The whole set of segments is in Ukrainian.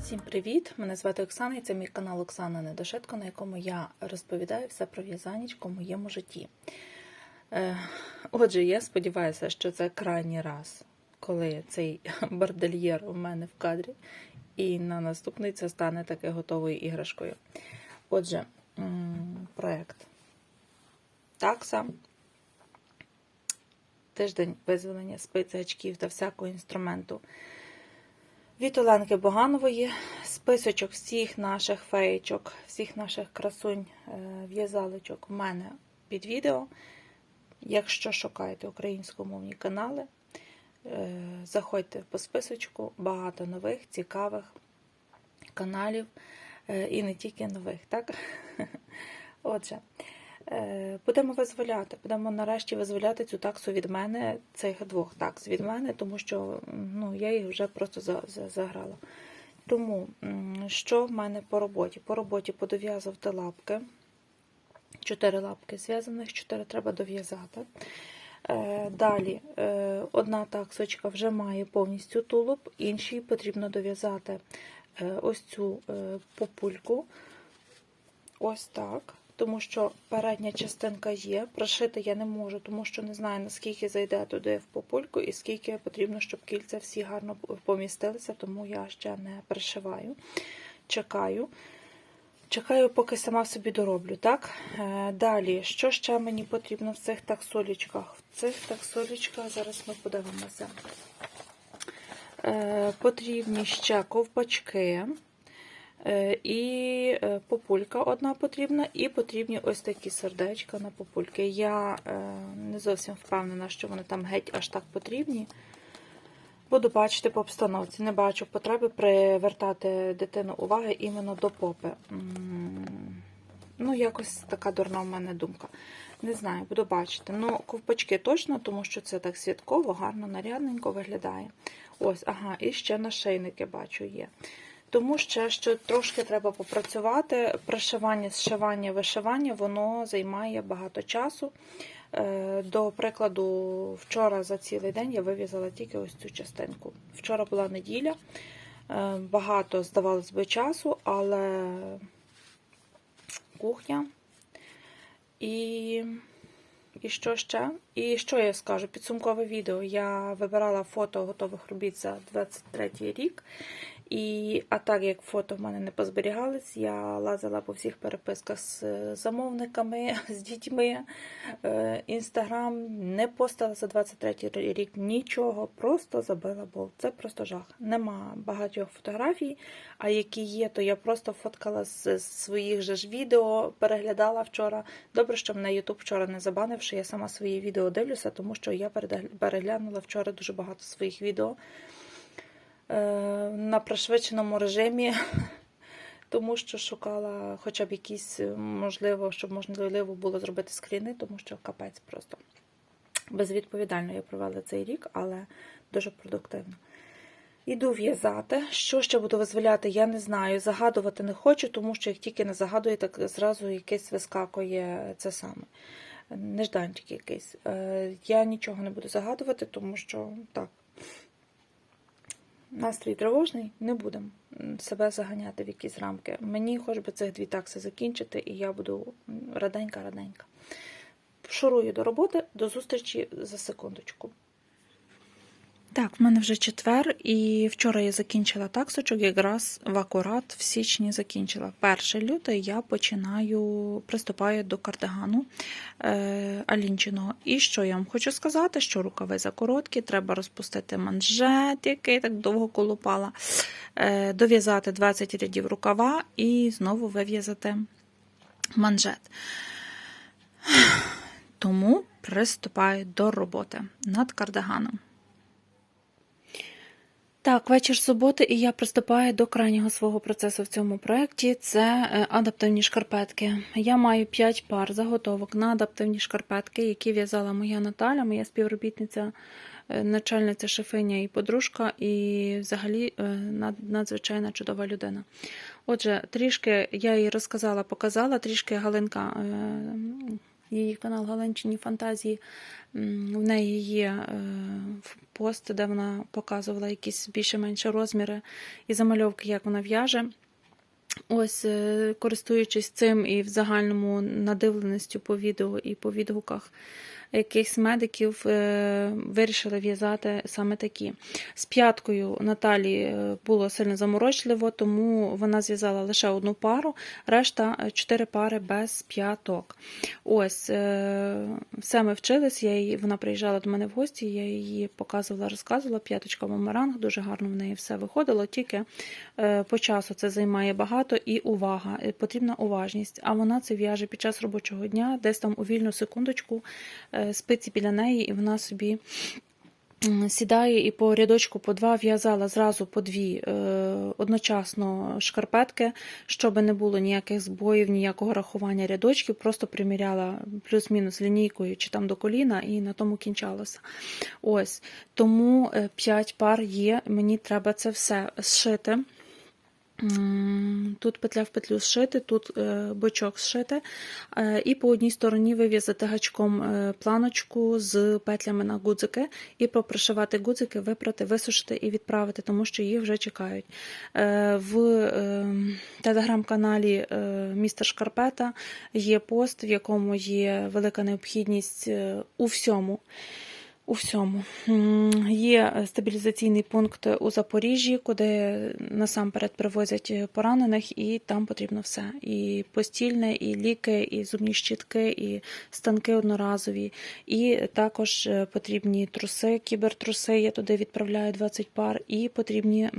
Всім привіт! Мене звати Оксана і це мій канал Оксана Недошитко, на якому я розповідаю все про в'язанічку в моєму житті. Е, Отже, я сподіваюся, що це крайній раз, коли цей бордельєр у мене в кадрі, і на наступний це стане таки готовою іграшкою. Отже, м, проект такса. Тиждень визволення гачків та всякого інструменту. Від Оленки Боганової списочок всіх наших феєчок, всіх наших красунь е, в'язалочок в мене під відео. Якщо шукаєте українськомовні канали, е, заходьте по списочку, багато нових, цікавих каналів е, і не тільки нових, так? Отже, будемо визволяти, будемо нарешті визволяти цю таксу від мене, цих двох такс від мене, тому що ну, я їх вже просто за- за- заграла. Тому, що в мене по роботі? По роботі подов'язувати лапки. Чотири лапки зв'язаних, чотири треба дов'язати. Е, Далі е, одна таксочка вже має повністю тулуб, іншій потрібно дов'язати е, ось цю е, попульку. Ось так. Тому що передня частинка є. Прошити я не можу, тому що не знаю, наскільки зайде туди в попульку і скільки потрібно, щоб кільця всі гарно помістилися, тому я ще не пришиваю. Чекаю. Чекаю, поки сама собі дороблю. Так? Е, Далі, що ще мені потрібно в цих таксолічках? В цих таксолічках зараз ми подивимося. Е, Потрібні ще ковпачки. Е, І е, популька одна потрібна, і потрібні ось такі сердечка на попульки. Я е, не зовсім впевнена, що вони там геть аж так потрібні. Буду бачити по обстановці. Не бачу потреби привертати дитину уваги іменно до попи. Ну, якось така дурна в мене думка. Не знаю, буду бачити. Ну, ковпачки точно, тому що це так святково, гарно, нарядненько виглядає. Ось, ага, і ще нашийники бачу є. Тому ще що трошки треба попрацювати. Пришивання, зшивання, вишивання, воно займає багато часу. Е, До прикладу, вчора за цілий день я вив'язала тільки ось цю частинку. Вчора була неділя, е, багато здавалось би часу, але кухня. І, і що ще? І що я скажу? Підсумкове відео. Я вибирала фото готових робіт за 23 рік. І, а так як фото в мене не позберігались, я лазила по всіх переписках з е, замовниками, з дітьми. Е, Інстаграм не постила за 23 рік нічого, просто забила болт. Це просто жах. Нема багатьох фотографій, а які є, то я просто фоткала з своїх же ж відео, переглядала вчора. Добре, що мене Ютуб вчора не забанив, що я сама свої відео дивлюся, тому що я переглянула вчора дуже багато своїх відео е, на пришвидшеному режимі, тому що шукала хоча б якісь, е, можливо, щоб можливо було зробити скріни, тому що капець просто. Безвідповідально я провела цей рік, але дуже продуктивно. Іду в'язати. Що ще буду визволяти, я не знаю. Загадувати не хочу, тому що як тільки не загадую, так зразу якесь вискакує це саме. Нежданчик якийсь. Е, Я нічого не буду загадувати, тому що так. Настрій тривожний, не будемо себе заганяти в якісь рамки. Мені хоч би цих дві такси закінчити, і я буду раденька-раденька. Шурую до роботи, до зустрічі за секундочку. Так, в мене вже четвер, і вчора я закінчила таксочок, якраз в акурат в січні закінчила. 1 лютий я починаю, приступаю до кардигану е, Алінчиного. І що я вам хочу сказати, що рукави закороткі, треба розпустити манжет, який так довго колупала, е, дов'язати 20 рядів рукава і знову вив'язати манжет. Тому приступаю до роботи над кардиганом. Так, вечір суботи, і я приступаю до крайнього свого процесу в цьому проєкті. Це е, адаптивні шкарпетки. Я маю 5 пар заготовок на адаптивні шкарпетки, які в'язала моя Наталя, моя співробітниця, е, начальниця шифиня і подружка, і взагалі е, надзвичайна чудова людина. Отже, трішки я їй розказала, показала, трішки Галинка. Її канал Галенчині фантазії. В неї є е, пост, де вона показувала якісь більше-менше розміри і замальовки, як вона в'яже. Ось, е, користуючись цим і в загальному надивленістю по відео і по відгуках якихось медиків, е, вирішила в'язати саме такі. З п'яткою Наталі е, було сильно заморочливо, тому вона зв'язала лише одну пару, решта е, чотири пари без п'яток. Ось, все ми вчились, я її, вона приїжджала до мене в гості, я її показувала, розказувала, п'яточка бумеранг, дуже гарно в неї все виходило, тільки по часу це займає багато і увага, потрібна уважність. А вона це в'яже під час робочого дня, десь там у вільну секундочку спиці біля неї, і вона собі сідає і по рядочку по два в'язала зразу по дві е, одночасно шкарпетки, щоб не було ніяких збоїв, ніякого рахування рядочків, просто приміряла плюс-мінус лінійкою чи там до коліна, і на тому кінчалося. Ось тому 5 пар є. Мені треба це все зшити. Тут петля в петлю зшити, тут е, бочок зшити, е, і по одній стороні вив'язати гачком е, планочку з петлями на гудзики, і попришивати гудзики, випрати, висушити і відправити, тому що їх вже чекають. В телеграм-каналі Містер Шкарпета є пост, в якому є велика необхідність у всьому. У всьому є стабілізаційний пункт у Запоріжжі, куди насамперед привозять поранених, і там потрібно все: і постільне, і ліки, і зубні щітки, і станки одноразові. І також е, потрібні труси, кібертруси. Я туди відправляю 20 пар, і потрібні.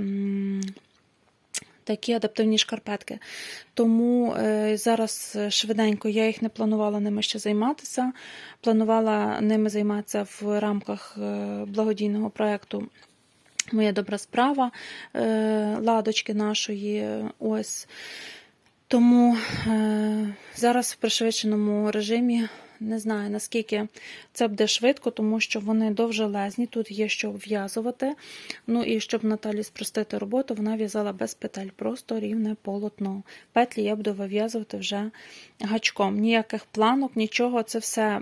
Такі адаптивні шкарпетки. Тому е, зараз швиденько я їх не планувала ними ще займатися. Планувала ними займатися в рамках е, благодійного проєкту Моя добра справа е, ладочки нашої. Ось. Тому зараз в пришвидшеному режимі не знаю наскільки це буде швидко, тому що вони довжелезні, тут є що в'язувати. Ну і щоб Наталі спростити роботу, вона в'язала без петель, просто рівне полотно. Петлі я буду вив'язувати вже гачком. Ніяких планок, нічого, це все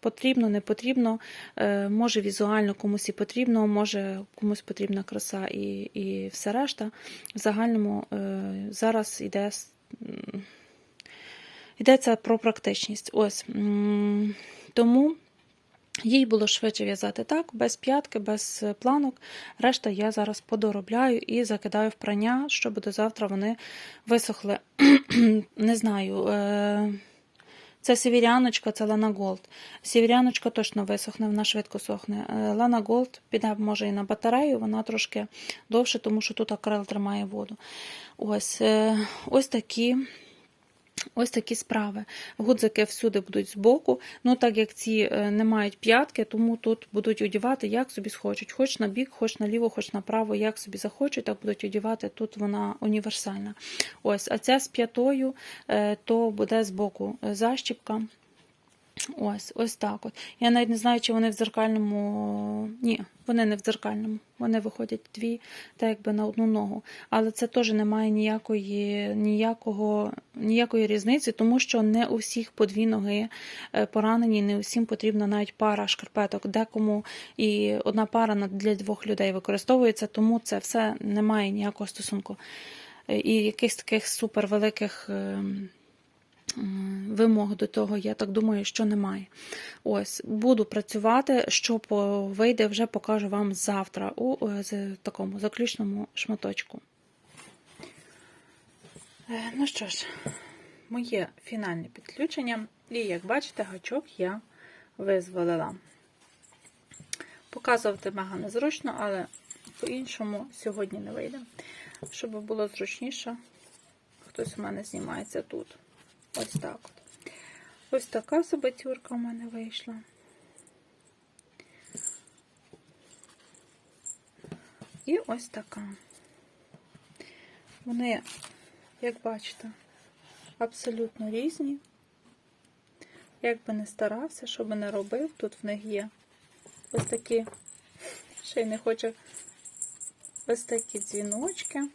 потрібно, не потрібно. Е, Може візуально комусь і потрібно, може комусь потрібна краса і, і все решта. В загальному е, зараз йде. Йдеться про практичність. Ось. Тому їй було швидше в'язати так, без п'ятки, без планок. Решта я зараз подоробляю і закидаю в прання, щоб до завтра вони висохли. Не знаю. е, Це сівіряночка, це Лана Голд. Сівіряночка точно висохне, вона швидко сохне. Е, Лана Голд піде, може, і на батарею, вона трошки довше, тому що тут акрил тримає воду. Ось, е, ось такі. Ось такі справи. Гудзики всюди будуть збоку. Ну, так як ці е, не мають п'ятки, тому тут будуть одівати, як собі схочуть. Хоч на бік, хоч наліво, хоч направо, як собі захочуть, так будуть одівати. Тут вона універсальна. Ось, а ця з п'ятою, е, то буде збоку защіпка. Ось, ось так от. Я навіть не знаю, чи вони в дзеркальному. Ні, вони не в дзеркальному. Вони виходять дві, так якби на одну ногу. Але це теж не має ніякої, ніякого, ніякої різниці, тому що не у всіх по дві ноги е, поранені, не усім потрібна навіть пара шкарпеток. Декому і одна пара для двох людей використовується, тому це все не має ніякого стосунку. Е, І якихось таких супервеликих. Вимог до того, я так думаю, що немає. Ось, буду працювати, що вийде, вже покажу вам завтра у е, такому заключному шматочку. Е, Ну що ж, моє фінальне підключення. І як бачите, гачок я визволила. Показувати мега незручно, але по-іншому сьогодні не вийде. Щоб було зручніше, хтось у мене знімається тут. Ось так. Ось така собацюрка в мене вийшла. І ось така. Вони, як бачите, абсолютно різні. Як би не старався, що би не робив, тут в них є ось такі, ще й не хоче ось такі дзвіночки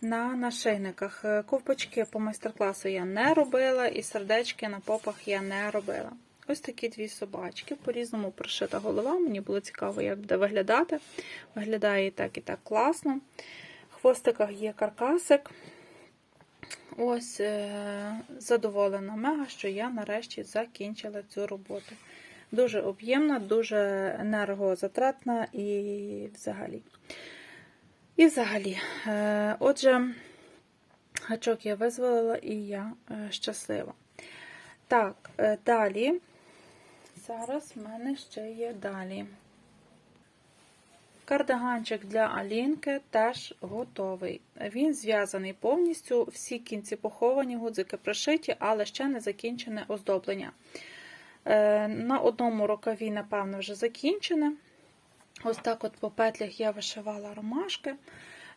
на нашийниках. Е, Ковпачки по майстер-класу я не робила, і сердечки на попах я не робила. Ось такі дві собачки. По-різному прошита голова. Мені було цікаво, як буде виглядати. Виглядає і так, і так класно. В хвостиках є каркасик. Ось е, задоволена мега, що я нарешті закінчила цю роботу. Дуже об'ємна, дуже енергозатратна і взагалі. І взагалі, е, отже, гачок я визволила і я е, щаслива. Так, е, далі. Зараз в мене ще є далі. Кардиганчик для Алінки теж готовий. Він зв'язаний повністю, всі кінці поховані, гудзики пришиті, але ще не закінчене оздоблення. На одному рукаві, напевно, вже закінчене. Ось так от по петлях я вишивала ромашки.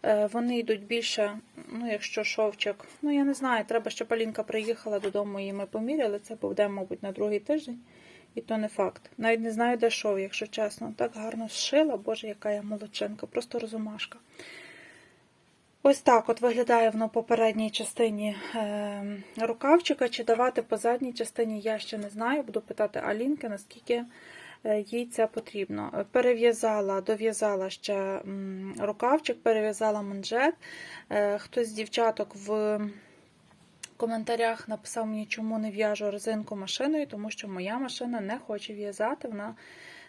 Е, Вони йдуть більше, ну, якщо шовчик, ну я не знаю, треба, щоб Алінка приїхала додому і ми поміряли. Це буде, мабуть, на другий тиждень. І то не факт. Навіть не знаю, де шов, якщо чесно. Так гарно зшила, боже, яка я молодчинка, просто розумашка. Ось так от виглядає воно по передній частині е, рукавчика. Чи давати по задній частині, я ще не знаю. Буду питати Алінки, наскільки їй це потрібно. Перев'язала, дов'язала ще рукавчик, перев'язала манжет. Е, хтось з дівчаток в коментарях написав мені, чому не в'яжу резинку машиною, тому що моя машина не хоче в'язати, вона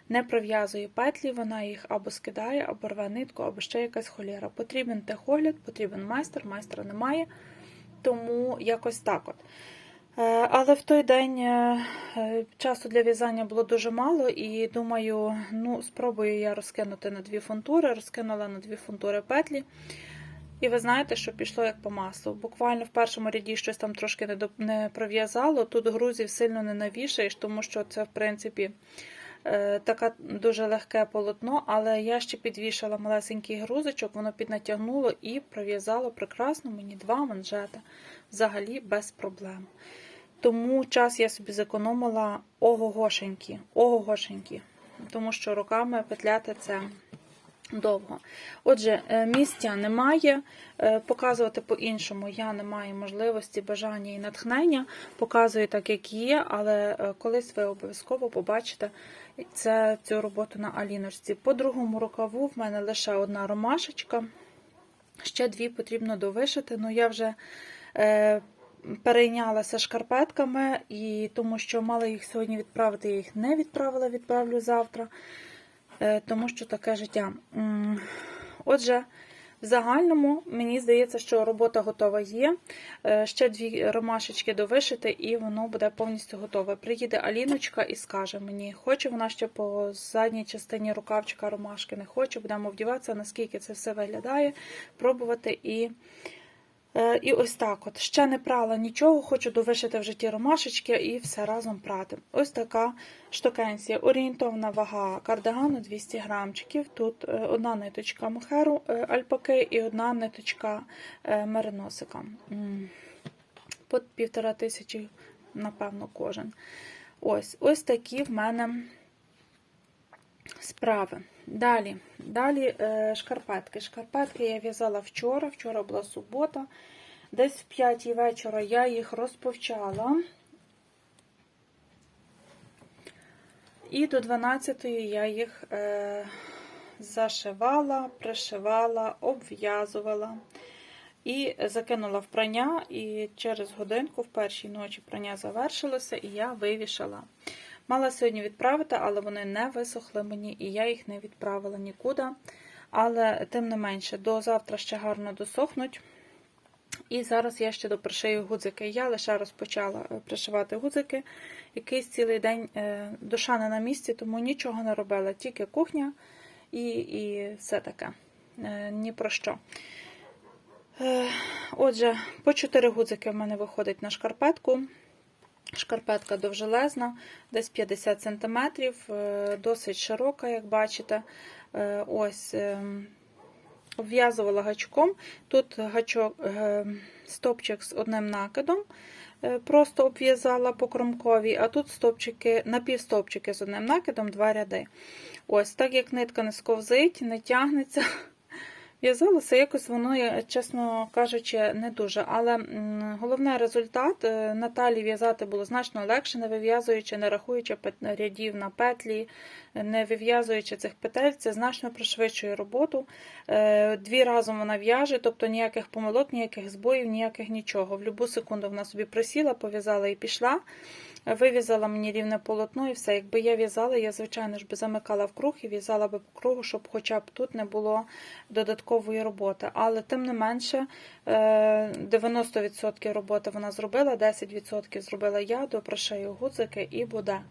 не пров'язує петлі, вона їх або скидає, або рве нитку, або ще якась холєра. Потрібен техогляд, потрібен майстер, майстра немає. Тому якось так от. Е, Але в той день е, е, часу для в'язання було дуже мало, і думаю, ну, спробую я розкинути на дві фунтури, розкинула на дві фунтури петлі. І ви знаєте, що пішло як по маслу. Буквально в першому ряді щось там трошки не, пров'язало. Тут грузів сильно не навішаєш, тому що це, в принципі, таке дуже легке полотно, але я ще підвішала малесенький грузичок, воно піднатягнуло і пров'язало прекрасно мені два манжети. Взагалі без проблем. Тому час я собі зекономила ого-гошенькі, ого-гошенькі. Тому що руками петляти це довго. Отже, е, місця немає. е, Показувати по-іншому я не маю можливості, бажання і натхнення. Показую так, як є, але е, колись ви обов'язково побачите це, цю роботу на Аліночці. По другому рукаву в мене лише одна ромашечка. Ще дві потрібно довишити. Ну, я вже перейнялася шкарпетками, і тому що мала їх сьогодні відправити, я їх не відправила, відправлю завтра. Е, тому що таке життя. Отже, в загальному мені здається, що робота готова є. Е, Ще дві ромашечки довишити, і воно буде повністю готове. Приїде Аліночка і скаже мені, хоче вона ще по задній частині рукавчика ромашки, не хоче, будемо вдіватися, наскільки це все виглядає, пробувати і. Е, І ось так от. Ще не прала нічого, хочу довишити в житті ромашечки і все разом прати. Ось така штукенція. Орієнтовна вага кардигану 200 грамчиків. Тут е, одна ниточка мохеру е, альпаки і одна ниточка мериносика. По півтора тисячі, напевно, кожен. Ось, ось такі в мене справи. Далі, далі е, шкарпетки. Шкарпетки я в'язала вчора. Вчора була субота. Десь в 5 вечора я їх розповчала. І до 12 я їх е, зашивала, пришивала, обв'язувала. І закинула в прання, і через годинку в першій ночі прання завершилося, і я вивішала. Мала сьогодні відправити, але вони не висохли мені, і я їх не відправила нікуди. Але, тим не менше, до завтра ще гарно досохнуть. І зараз я ще допришию гудзики. Я лише розпочала е, пришивати гудзики. Якийсь цілий день е, душа не на місці, тому нічого не робила, тільки кухня і, і все таке. Е, Ні про що. Отже, по 4 гудзики в мене виходить на шкарпетку. Шкарпетка довжелезна, десь 50 см, досить широка, як бачите. Е, Ось ем, обв'язувала гачком. Тут гачок, е, стопчик з одним накидом, е, просто обв'язала по кромковій, а тут стопчики, напівстопчики з одним накидом, два ряди. Ось, так як нитка не сковзить, не тягнеться. В'язалося якось воно, чесно кажучи, не дуже. Але м, головний результат е, Наталі в'язати було значно легше, не вив'язуючи, не рахуючи рядів на петлі, не вив'язуючи цих петель, це значно пришвидшує роботу. Е, Дві разом вона в'яже, тобто ніяких помилок, ніяких збоїв, ніяких нічого. В будь-яку секунду вона собі присіла, пов'язала і пішла. Вив'язала мені рівне полотно і все. Якби я в'язала, я, звичайно ж, би замикала в круг і в'язала би по кругу, щоб хоча б тут не було додаткової роботи. Але тим не менше, е, 90% роботи вона зробила, 10% зробила я, допрошаю гудзики і буде.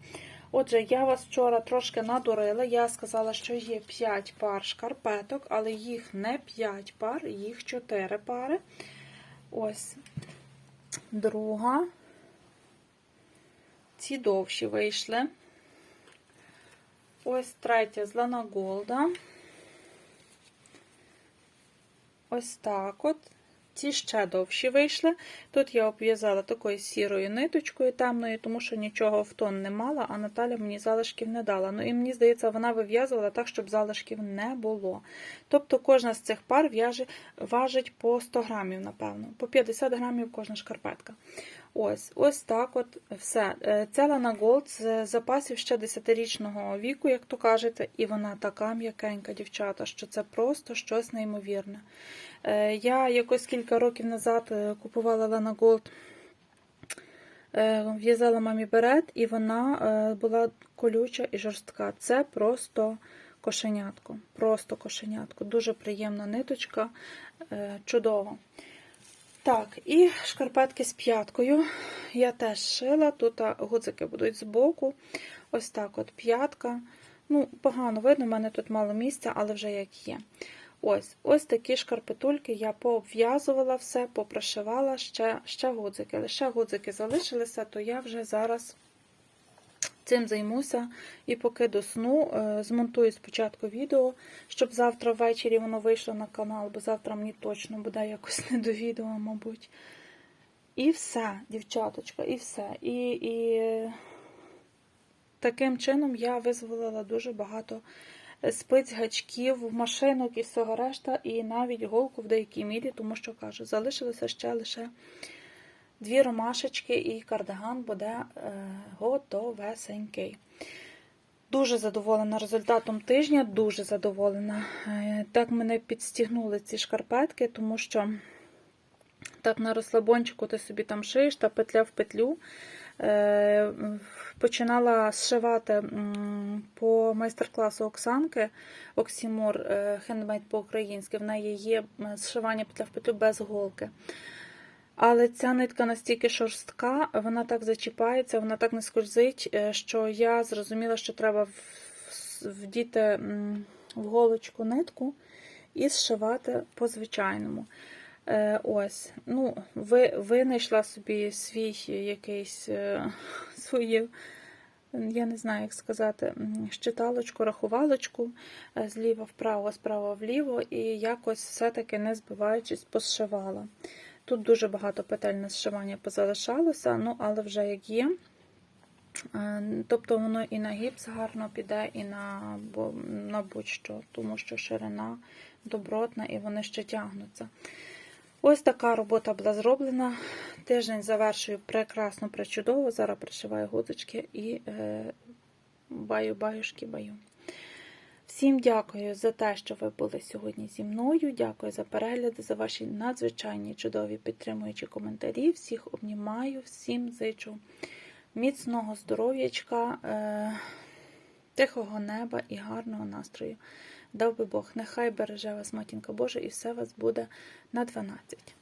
Отже, я вас вчора трошки надурила. Я сказала, що є 5 пар шкарпеток, але їх не 5 пар, їх 4 пари. Ось друга. Ці довші вийшли. Ось третя з Лана Голда. Ось так от. Ці ще довші вийшли. Тут я обв'язала такою сірою ниточкою темною, тому що нічого в тон не мала, а Наталя мені залишків не дала. Ну і мені здається, вона вив'язувала так, щоб залишків не було. Тобто кожна з цих пар в'яже, важить по 100 грамів, напевно, по 50 грамів кожна шкарпетка. Ось ось так от все. Е, Це Lana Gold з запасів ще 10-річного віку, як то кажете, і вона така м'якенька, дівчата, що це просто щось неймовірне. Е, Я якось кілька років назад е, купувала Gold, е, в'язала мамі берет, і вона була колюча і жорстка. Це просто кошенятко. Просто кошенятко. Дуже приємна ниточка, чудово. Так, і шкарпетки з п'яткою. Я теж шила. Тут гудзики будуть збоку. Ось так от п'ятка. Ну, погано видно, в мене тут мало місця, але вже як є. Ось ось такі шкарпетульки я пообв'язувала все, попрошивала ще, ще гудзики. Лише гудзики залишилися, то я вже зараз цим займуся. І поки до сну е, змонтую спочатку відео, щоб завтра ввечері воно вийшло на канал, бо завтра мені точно буде якось не до відео, мабуть. І все, дівчаточка, і все. І, і таким чином я визволила дуже багато спиць, гачків, машинок і всього решта, і навіть голку в деякій мірі, тому що кажу, залишилося ще лише дві ромашечки і кардиган буде е, готовесенький. Дуже задоволена результатом тижня, дуже задоволена. Е, Так мене підстігнули ці шкарпетки, тому що так на розслабончику ти собі там шиєш та петля в петлю. Е, Починала зшивати по майстер-класу Оксанки Оксімор хендмейд по-українськи. В неї є зшивання петля в петлю без голки. Але ця нитка настільки шорстка, вона так зачіпається, вона так не скользить, е, що я зрозуміла, що треба вдіти в голочку нитку і зшивати по-звичайному. Е, Ось, ну, ви, винайшла собі свій якийсь е, свою, я не знаю, як сказати, щиталочку, рахувалочку зліва вправо, справа вліво, і якось все-таки не збиваючись, посшивала. Тут дуже багато петель на зшивання позалишалося, ну, але вже як є. Е, Тобто воно і на гіпс гарно піде, і на, на будь-що, тому що ширина добротна і вони ще тягнуться. Ось така робота була зроблена. Тиждень завершую прекрасно, пречудово. Зараз пришиваю гудочки і е, баю-баюшки баю. Всім дякую за те, що ви були сьогодні зі мною. Дякую за перегляди, за ваші надзвичайні чудові підтримуючі коментарі. Всіх обнімаю, всім зичу міцного здоров'ячка, е, тихого неба і гарного настрою. Дав би Бог, нехай береже вас, матінка Божа, і все вас буде на 12.